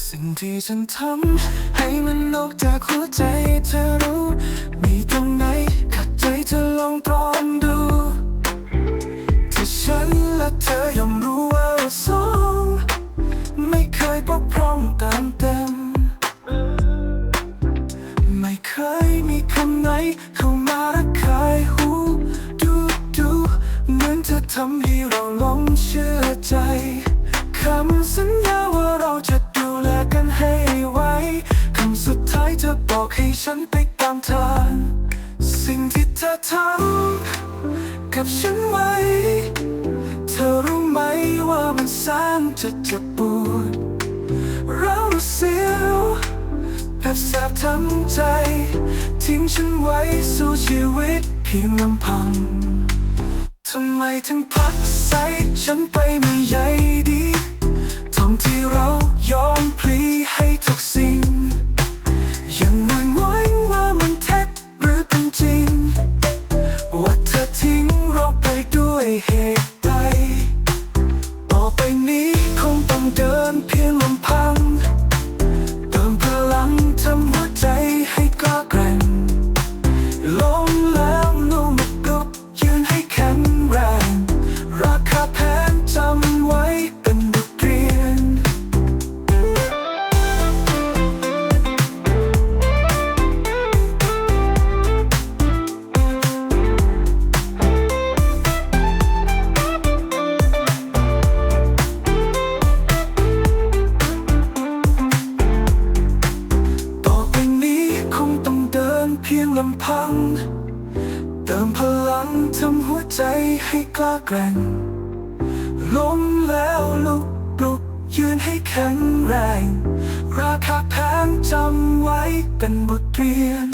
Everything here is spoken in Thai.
สิ่งที่ฉันทำให้มันออกจากหัวใจเธอรู้ มีตรงไหนขัดใจเธอลองตรองดูที่ฉันและเธอยอมรู้ว่าเราสองไม่เคยบกพร่องตามเต็ม ไม่เคยมีคำไหน จะบอกให้ฉันไปตามทางสิ่งที่เธอทำกับฉันไว้ เธอรู้ไหมว่ามันแสนจะเจ็บปวดเราเสียวแอบแสบทั้งใจ ทิ้งฉันไว้สู่ชีวิตเพียงลำพังทำไมถึงพักใส่ฉันไปไม่ใยดี ด้ว เพียงลำพัง เติมพลังทำหัวใจให้กล้าแกร่งล้มแล้วลุกปลุกยืนให้แข็งแรง ราคาแพงจำไว้เป็นบทเรียน